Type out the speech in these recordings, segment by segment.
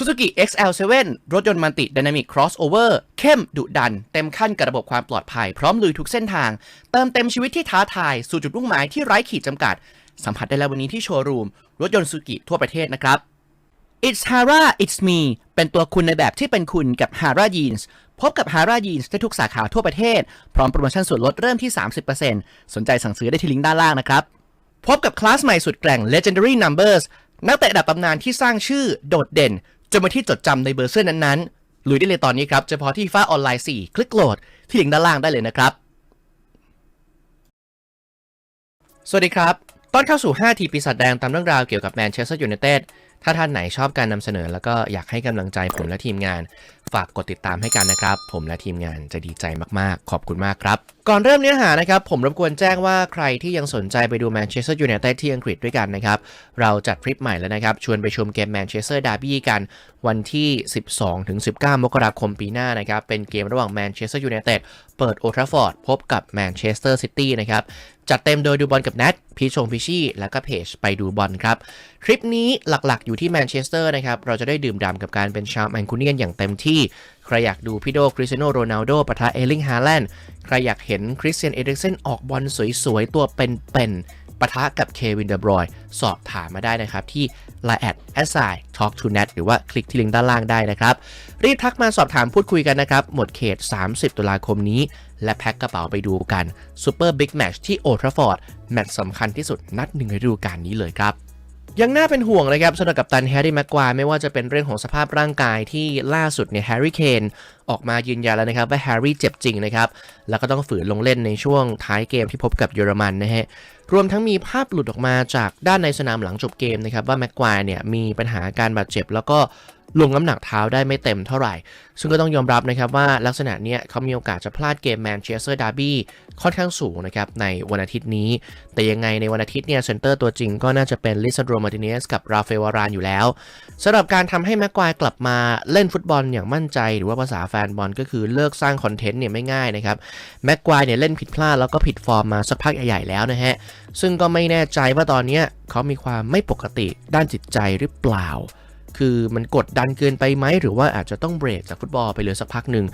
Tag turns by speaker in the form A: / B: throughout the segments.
A: Suzuki XL7 รถยนต์มันติ Dynamic Crossover เข้มดุดัน เต็มขั้นกับระบบความปลอดภัย พร้อมลุยทุกเส้นทาง เติมเต็มชีวิตที่ท้าทาย สู่จุดมุ่งหมายที่ไร้ขีดจำกัด สัมผัสได้แล้ววันนี้ที่โชว์รูม รถยนต์ Suzuki ทั่วประเทศนะครับ It's Hara It's Me เป็นตัวคุณในแบบที่เป็นคุณกับ Hara Jeans พบกับ Hara Jeans ได้ทุกสาขาทั่วประเทศ พร้อมโปรโมชั่นส่วนลดเริ่มที่ 30%สนใจสั่งซื้อได้ที่ลิงก์ด้านล่างนะครับ พบกับคลาสใหม่สุดแกร่ง Legendary Numbers นักเตะระดับตำนานที่สร้างชื่อโดดเด่น จนมาที่จดจำในเบอร์เสื้อนั้นๆลุยได้เลยตอนนี้ครับเฉพาะที่ฟ้าออนไลน์ 4 คลิกโหลดที่ลิงก์ด้านล่างได้เลยนะครับ สวัสดีครับ ต้อนเข้าสู่ 5 ทีปีศาจแดงตามเรื่องราวเกี่ยวกับแมนเชสเตอร์ยูไนเต็ด ถ้าท่านไหนชอบการนำเสนอ แล้วก็อยากให้กำลังใจผมและทีมงาน ฝากกดติดตามให้กันนะครับ ผมและทีมงานจะดีใจมากๆ ขอบคุณมากครับ ก่อนเริ่มเนื้อหานะครับ ผมรบกวนแจ้งว่าใครที่ยังสนใจไปดูแมนเชสเตอร์ยูไนเต็ดที่อังกฤษด้วยกันนะครับ เราจัดทริปใหม่แล้วนะครับ ชวนไปชมเกมแมนเชสเตอร์ดาร์บี้กันวันที่ 12-19 มกราคมปีหน้านะครับ เป็นเกมระหว่างแมนเชสเตอร์ยูไนเต็ดเปิดโอทราฟอร์ดพบกับแมนเชสเตอร์ซิตี้นะครับจัดเต็มโดยดูบอลกับแนทพีชงพิชี่ แล้วก็เพจไปดูบอลครับ ทริปนี้หลักๆอยู่ที่แมนเชสเตอร์นะครับ เราจะได้ดื่มด่ำกับการเป็นชาวแมนคูเนียนอย่างเต็มที่ ใครอยากดูพี่โดคริสเตียโนโรนัลโดปะทะเอลิงฮาแลนด์ ใครอยากเห็นคริสเตียนเอริกเซนออกบอลสวยๆ ตัวเป็นๆปะทะกับเควินเดบรอยสอบถามมาได้นะครับ ที่ Line แอด s i talk to net หรือว่าคลิกที่ลิงก์ด้านล่างได้นะครับ รีบทักมาสอบถามพูดคุยกันนะครับ หมดเขต 30 ตุลาคมนี้ และแพ็คกระเป๋าไปดูกันซูเปอร์บิ๊กแมชที่โอทราฟอร์ดแมตช์สำคัญที่สุดนัดหนึ่งในฤดูกาลนี้เลยครับ ยังน่าเป็นห่วงนะครับสำหรับกัปตันแฮร์รี่แม็กควายไม่ว่าจะเป็นเรื่องของสภาพร่างกายที่ล่าสุดเนี่ยแฮร์รี่เคนออกมายืนยันแล้วนะครับว่าแฮร์รี่เจ็บจริงนะครับ แล้วก็ต้องฝืนลงเล่นในช่วงท้ายเกมที่พบกับเยอรมันนะฮะรวมทั้งมีภาพหลุดออกมาจากด้านในสนามหลังจบเกมนะครับว่าแม็กควายเนี่ยมีปัญหาการบาดเจ็บ แล้วก็ ลงน้ำหนักเท้าได้ไม่เต็มเท่าไหร่ ซึ่งก็ต้องยอมรับนะครับว่าลักษณะเนี้ยเขามีโอกาสจะพลาดเกมแมนเชสเตอร์ดาร์บี้ค่อนข้างสูงนะครับในวันอาทิตย์นี้ แต่ยังไงในวันอาทิตย์เนี่ยเซนเตอร์ตัวจริงก็น่าจะเป็นลิซาโดมาร์ติเนสกับราเฟลวารานอยู่แล้วสำหรับการทำให้แม็กควายกลับมาเล่นฟุตบอลอย่างมั่นใจหรือว่าภาษาแฟนบอลก็คือเลิกสร้างคอนเทนต์เนี่ยไม่ง่ายนะครับแม็กควายเนี่ยเล่นผิดพลาดแล้วก็ผิดฟอร์มมาสักพักใหญ่ๆแล้วนะฮะซึ่งก็ไม่แน่ใจว่าตอนเนี้ยเขามีความไม่ปกติด้านจิตใจหรือเปล่า คือมันกดดันเกินไปไหม หรือว่าอาจจะต้องเบรกจากฟุตบอลไปเลยสักพักหนึ่ง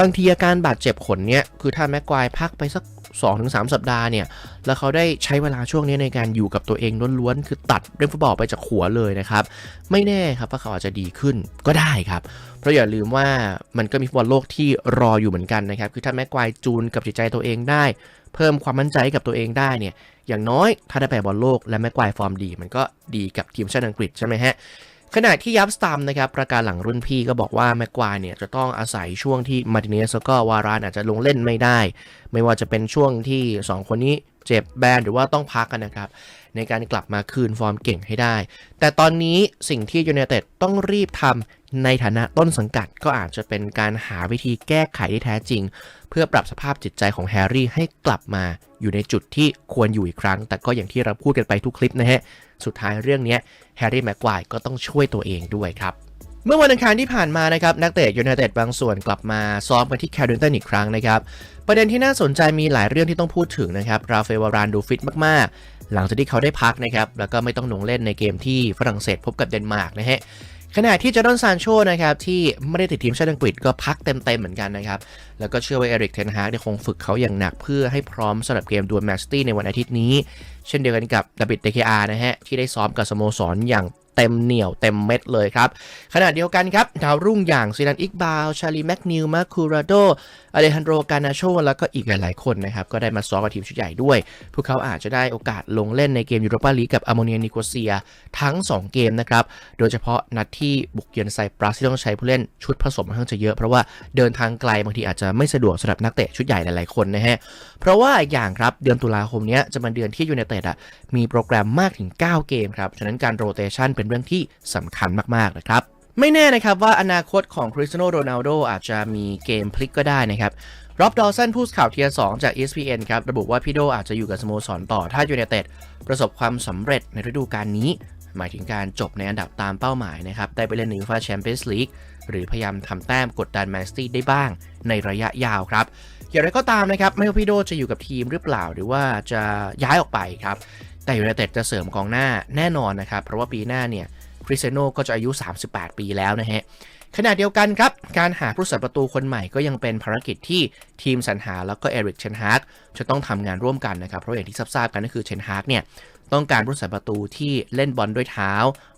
A: บางทีอาการบาดเจ็บขนเนี่ย คือถ้าแม็กควายพักไปสัก 2-3 สัปดาห์เนี่ย แล้วเขาได้ใช้เวลาช่วงนี้ในการอยู่กับตัวเองล้วนๆ คือตัดเรื่องฟุตบอลไปจากหัวเลยนะครับ ไม่แน่ครับว่าเขาอาจจะดีขึ้นก็ได้ครับ เพราะอย่าลืมว่ามันก็มีฟุตบอลโลกที่รออยู่เหมือนกันนะครับ คือถ้าแม็กควายจูนกับจิตใจตัวเองได้ เพิ่มความมั่นใจให้กับตัวเองได้เนี่ย อย่างน้อยถ้าได้ไปบอลโลกและแม็กควายฟอร์มดี มันก็ดีกับทีมชาติอังกฤษใช่ไหมฮะ ขณะที่ยับสตัมนะครับประการหลังรุ่นพี่ก็บอกว่าแม็กควายเนี่ยจะต้องอาศัยช่วงที่มาร์ติเนสแล้วก็วารานอาจจะลงเล่นไม่ได้ ไม่ว่าจะเป็นช่วงที่ 2 คนนี้เจ็บแบนหรือว่าต้องพักกันนะครับ ในการกลับมาคืนฟอร์มเก่งให้ได้ แต่ตอนนี้สิ่งที่ยูไนเต็ดต้องรีบทำในฐานะต้นสังกัดก็อาจจะเป็นการหาวิธีแก้ไขที่แท้จริง เพื่อปรับสภาพจิตใจของแฮร์รี่ให้กลับมา อยู่ในจุดที่ควรอยู่อีกครั้ง แต่ก็อย่างที่เราพูดกันไปทุกคลิปนะฮะ สุดท้ายเรื่องนี้แฮร์รี่แม็กควายก็ต้องช่วยตัวเองด้วยครับเมื่อวันอังคารที่ผ่านมานะครับนักเตะยูไนเต็ดบางส่วนกลับมาซ้อมกันที่แครินตันอีกครั้งนะครับ ประเด็นที่น่าสนใจมีหลายเรื่องที่ต้องพูดถึงนะครับ ราเฟลวารานดูฟิตมาก ๆ หลังจากที่เขาได้พักนะครับ แล้วก็ไม่ต้องลงเล่นในเกมที่ฝรั่งเศสพบกับเดนมาร์กนะฮะ ขณะที่เจอร์ดอนซานโชนะครับที่ไม่ได้ติดทีมชาติอังกฤษก็พักเต็มๆเหมือนกันนะครับ แล้วก็เชื่อว่าเอริกเทนฮากเนี่ยคงฝึกเขาอย่างหนักเพื่อให้พร้อมสำหรับเกมดวลแมนซิตี้ในวันอาทิตย์นี้ เช่นเดียวกันกับดาบิดเดเคอาร์นะฮะที่ได้ซ้อมกับสโมสรอย่าง เต็มเหนียวเต็มเม็ดเลยครับ ขณะเดียวกันครับดาวรุ่งอย่างซิดันอิกบาล ชาลีแมกนิวมาคูราโดอเลฮันโดกานาโช แล้วก็อีกหลาย ๆ คนนะครับ ก็ได้มาซ้อมกับทีมชุดใหญ่ด้วย พวกเขาอาจจะได้โอกาสลงเล่นในเกมยูโรปาลีกกับอ m โมเนียนิโคเซียทั้ง 2 เกมนะครับ โดยเฉพาะนัดที่บุกเยือนไซปรัสที่ต้องใช้ผู้เล่นชุดผสมค่อนข้างจะเยอะเพราะว่าเดินทางไกลบางทีอาจจะไม่สะดวกสำหรับนักเตะชุดใหญ่หลาย ๆ คนนะฮะ เพราะว่าอย่างครับเดือนตุลาคมนี้จะเป็นเดือนที่ยูไนเต็ดอะมีโปรแกรมมากถึง 9 เกมครับฉะนั้นการโรเตชันเป็นเรื่องที่สำคัญมากๆนะครับไม่แน่นะครับว่าอนาคตของคริสเตียโนโรนัลโดอาจจะมีเกมพลิกก็ได้นะครับร็อบดอสันผู้สื่อข่าวเทียร์2จาก ESPN ครับ ระบุว่าพี่โดอาจจะอยู่กับสโมสรต่อถ้ายูไนเต็ดประสบความสำเร็จในฤดูกาลนี้ หมายถึงการจบในอันดับตามเป้าหมายนะครับ ได้ไปเล่นในยูฟาแชมเปี้ยนส์ลีกหรือพยายามทำแต้มกดดันแมนซิตี้ได้บ้างในระยะยาวครับอย่างไรก็ตามนะครับ ไม่ว่าพี่โดจะอยู่กับทีมหรือเปล่า หรือว่าจะย้ายออกไปครับ แต่ยูไนเต็ดจะเสริมกองหน้าแน่นอนนะครับ เพราะว่าปีหน้าเนี่ยคริสเซโนก็จะอายุ 38 ปีแล้วนะฮะขณะเดียวกันครับ การหาผู้สันประตูคนใหม่ก็ยังเป็นภารกิจที่ทีมสรรหาแล้วก็เอริกเชนฮาร์กจะต้องทำงานร่วมกันนะครับ เพราะอย่างที่ทราบกันก็คือเชนฮาร์กเนี่ยต้องการผู้สันประตูที่เล่นบอลด้วยเท้า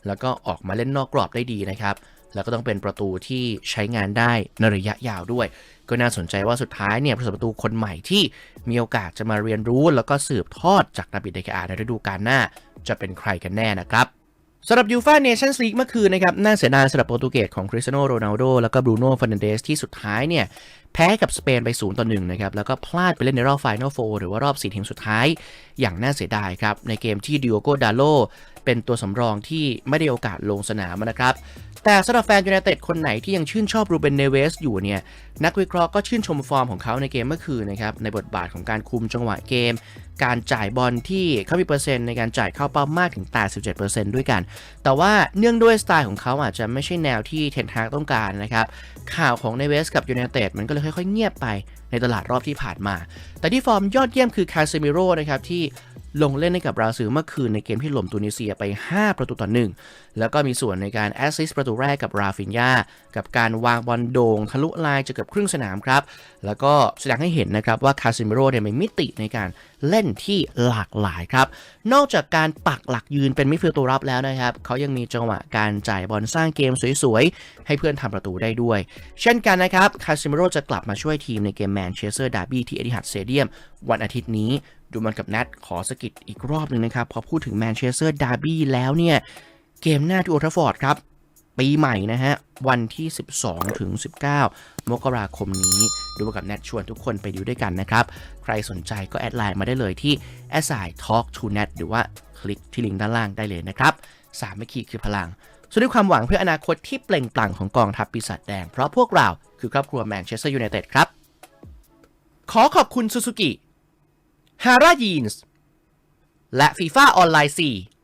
A: แล้วก็ออกมาเล่นนอกกรอบได้ดีนะครับ แล้วก็ต้องเป็นประตูที่ใช้งานได้ในระยะยาวด้วย ก็น่าสนใจว่าสุดท้ายเนี่ยผู้สันประตูคนใหม่ที่มีโอกาสจะมาเรียนรู้ แล้วก็สืบทอดจากนาบิดเดกอาในฤดูกาลหน้า จะเป็นใครกันแน่นะครับสำหรับยูฟาเนชั่นส์ลีกเมื่อคืนนะครับน่าเสียดายสำหรับโปรตุเกสของคริสเตียโนโรนัลโดแล้วก็บรูโน่ฟันเดสที่สุดท้ายเนี่ย แพ้กับสเปนไป0ต่อ1นะครับ แล้วก็พลาดไปเล่นในรอบไฟนอลโฟหรือว่ารอบ 4 ทีมสุดท้ายอย่างน่าเสียดายครับ ในเกมที่ดิโอโกดาโลเป็นตัวสำรองที่ไม่ได้โอกาสลงสนามนะครับ แต่สำหรับแฟนยูไนเต็ดคนไหนที่ยังชื่นชอบรูเบนเนเวสอยู่เนี่ย นักวิเคราะห์ก็ชื่นชมฟอร์มของเขาในเกมเมื่อคืนนะครับ ในบทบาทของการคุมจังหวะเกม การจ่ายบอลที่เขามีเปอร์เซ็นต์ในการจ่ายเข้าเป้ามากถึง 87%ด้วยกัน แต่ว่าเนื่องด้วยสไตล์ของเขาอาจจะไม่ใช่แนวที่เทนฮากต้องการนะครับข่าวของเนเวสกับยูไนเต็ดมันก็เลยค่อยๆ เงียบไปในตลาดรอบที่ผ่านมา แต่ที่ฟอร์มยอดเยี่ยมคือคาเซมิโร่นะครับที่ ลงเล่นให้กับบราซิลเมื่อคืนในเกมที่หล่มตูนิเซียไป 5 ประตูต่อ 1 แล้วก็มีส่วนในการแอสซิสต์ประตูแรกกับราฟินยากับการวางบอลโด่งทะลุลายจะเกือบครึ่งสนามครับ แล้วก็แสดงให้เห็นนะครับว่าคาซิมิโร่เนี่ยมีมิติในการเล่นที่หลากหลายครับ นอกจากการปักหลักยืนเป็นมิดฟิลด์ตัวรับแล้วนะครับ เขายังมีจังหวะการจ่ายบอลสร้างเกมสวยๆ ให้เพื่อนทำประตูได้ด้วย เช่นกันนะครับ คาซิมิโร่จะกลับมาช่วยทีมในเกมแมนเชสเตอร์ดาร์บี้ที่เอติฮัดสเตเดียมวันอาทิตย์นี้ดูมันกับแนทขอสกิดอีกรอบหนึ่งนะครับพอพูดถึงแมนเชสเตอร์ดาร์บี้แล้วเนี่ยเกมหน้าที่โอทฟอร์ดครับ ปีใหม่นะฮะ วันที่ 12 ถึง 19 มกราคมนี้ดูกับแนทชวนทุกคนไปดูด้วยกันนะครับ ใครสนใจก็แอดไลน์มาได้เลยที่ a s i Talk to Net หรือว่าคลิกที่ลิงก์ด้านล่างได้เลยนะครับสามัคคีคือพลังส่วนด้วยความหวังเพื่ออนาคตที่เปล่งปลั่งของกองทัพปีศาจแดง เพราะพวกเราคือครอบครัวแมนเชสเตอร์ยูไนเต็ดครับ ขอขอบคุณซูซูกิ ฮาร่ายีนส์และฟีฟ่าออนไลน์4